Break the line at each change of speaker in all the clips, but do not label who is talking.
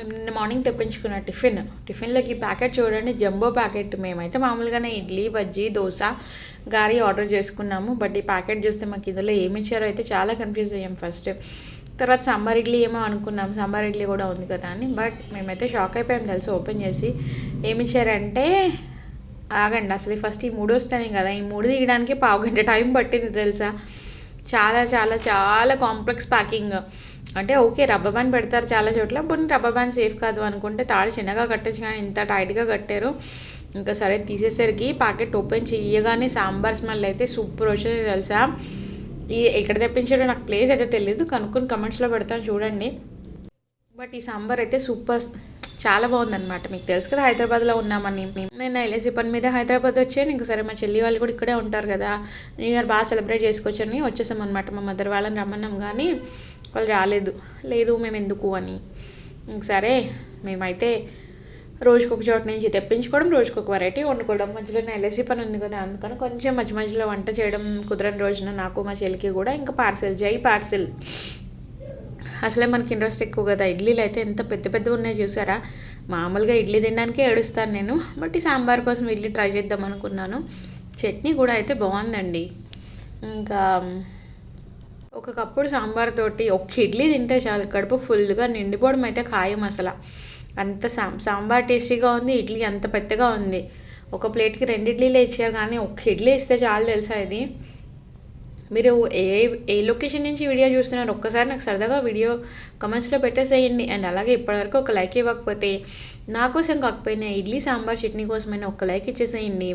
మేము నిన్న మార్నింగ్ తెప్పించుకున్న టిఫిన్. టిఫిన్లోకి ప్యాకెట్ చూడండి జంబో ప్యాకెట్. మేమైతే మామూలుగానే ఇడ్లీ బజ్జీ దోశ గారి ఆర్డర్ చేసుకున్నాము. బట్ ఈ ప్యాకెట్ చూస్తే మాకు ఇందులో ఏమి ఇచ్చారో అయితే చాలా కన్ఫ్యూజ్ అయ్యాం ఫస్ట్ తర్వాత సాంబార్ ఇడ్లీ ఏమో అనుకున్నాం. సాంబార్ ఇడ్లీ కూడా ఉంది కదా అని. బట్ మేమైతే షాక్ అయిపోయాం తెలిసి ఓపెన్ చేసి. ఏమి ఇచ్చారంటే ఆగండి అసలు ఫస్ట్ ఈ మూడు వస్తాయి కదా. ఈ మూడు తీయడానికి పావు గంట టైం పట్టింది తెలుసా. చాలా చాలా చాలా కాంప్లెక్స్ ప్యాకింగ్ అంటే ఓకే రబ్బర్ బ్యాండ్ పెడతారు చాలా చోట్ల బట్ రబ్బర్ బ్యాండ్ సేఫ్ కాదు అనుకుంటే తాడు చిన్నగా కట్టచ్చు కానీ ఇంత టైట్గా కట్టారు. ఇంకా సరే తీసేసరికి ప్యాకెట్ ఓపెన్ చేయగానే సాంబార్ స్మెల్ అయితే సూపర్ వచ్చింది తెలుసా? ఈ ఎక్కడ తెప్పించారో నాకు ప్లేస్ అయితే తెలియదు కనుక్కొని కమెంట్స్లో పెడతాను చూడండి. బట్ ఈ సాంబార్ అయితే సూపర్ చాలా బాగుందన్నమాట. మీకు తెలుసు కదా హైదరాబాద్లో ఉన్నామని నేను ఎల్ఐసి పని మీద హైదరాబాద్ వచ్చాను. ఇంకా సరే మా చెల్లి వాళ్ళు కూడా ఇక్కడే ఉంటారు కదా. న్యూ ఇయర్ బాగా సెలబ్రేట్ చేసుకోవచ్చని వచ్చేసాం అనమాట మా మదర్ వాళ్ళని రమ్మన్నాం కానీ. వాళ్ళు రాలేదు. లేదు మేము ఎందుకు అని. ఇంక సరే మేమైతే రోజుకొక చోట నుంచి తెప్పించుకోవడం రోజుకొక వెరైటీ వండుకోవడం. మధ్యలో నా ఎల్ఐసి పని ఉంది కదా అందుకని కొంచెం మధ్య మధ్యలో వంట చేయడం కుదరని రోజున నాకు మా చెల్లికి కూడా ఇంకా పార్సెల్ జై పార్సెల్ అసలే మనకి ఇంట్రెస్ట్ ఎక్కువ కదా. ఇడ్లీలు అయితే ఎంత పెద్ద పెద్ద ఉన్నాయి చూసారా? మామూలుగా ఇడ్లీ తినడానికే ఏడుస్తాను నేను. బట్ ఈ సాంబార్ కోసం ఇడ్లీ ట్రై చేద్దాం అనుకున్నాను. చట్నీ కూడా అయితే బాగుందండి. ఇంకా ఒక కప్పుడు సాంబార్ తోటి ఒక ఇడ్లీ తింటే చాలు. కడుపు ఫుల్గా నిండిపోవడం అయితే ఖాయం అసలు. అంత సాం సాంబార్ టేస్టీగా ఉంది ఇడ్లీ అంత పెద్దగా ఉంది. ఒక ప్లేట్కి రెండు ఇడ్లీలే ఇచ్చారు కానీ ఒక ఇడ్లీ ఇస్తే చాలు తెలుసా ఇది? మీరు ఏ ఏ లొకేషన్ నుంచి వీడియో చూస్తున్నారు ఒక్కసారి నాకు సరదాగా వీడియో కమెంట్స్లో పెట్టేసేయండి. అండ్ అలాగే ఇప్పటివరకు ఒక లైక్ ఇవ్వకపోతే నా కోసం కాకపోయినా ఇడ్లీ సాంబార్ చట్నీ కోసమైనా ఒక లైక్ ఇచ్చేసేయండి.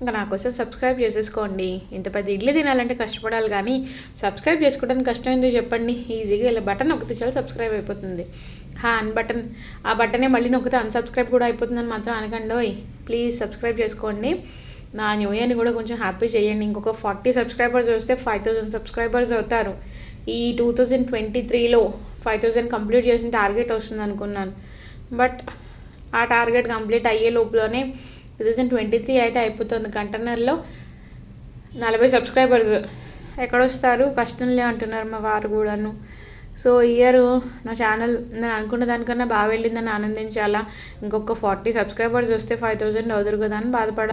ఇంకా నా కోసం సబ్స్క్రైబ్ చేసేసుకోండి. ఇంత పెద్ద ఇడ్లీ తినాలంటే కష్టపడాలి కానీ సబ్స్క్రైబ్ చేసుకోవడానికి కష్టం ఎందుకు చెప్పండి? ఈజీగా ఇలా బటన్ నొక్కితే చాలు సబ్స్క్రైబ్ అయిపోతుంది. హా అన్ బటన్. ఆ బటనే మళ్ళీ నొక్కితే అన్సబ్స్క్రైబ్ కూడా అయిపోతుందని మాత్రం అనకండి ఓయ్. ప్లీజ్ సబ్స్క్రైబ్ చేసుకోండి. నా న్యూ ఇయర్ని కూడా కొంచెం హ్యాపీ చేయండి. ఇంకొక ఫార్టీ సబ్స్క్రైబర్స్ వస్తే ఫైవ్ థౌజండ్ సబ్స్క్రైబర్స్ అవుతారు. ఈ టూ థౌజండ్ ట్వంటీ త్రీలో ఫైవ్ థౌజండ్ కంప్లీట్ చేసిన టార్గెట్ వస్తుంది అనుకున్నాను. బట్ ఆ టార్గెట్ కంప్లీట్ అయ్యే లోపలనే టూ థౌజండ్ ట్వంటీ త్రీ అయితే అయిపోతుంది కంటైనర్లో నలభై సబ్స్క్రైబర్స్. ఎక్కడొస్తారు? కష్టంలే అంటున్నారు మా వారు కూడాను. సో ఇయర్ నా ఛానల్ నేను అనుకున్న దానికన్నా బాగా వెళ్ళిందని ఆనందించాలా? ఇంకొక ఫార్టీ సబ్స్క్రైబర్స్ వస్తే ఫైవ్ థౌజండ్ అవుతారు కదా అని బాధపడ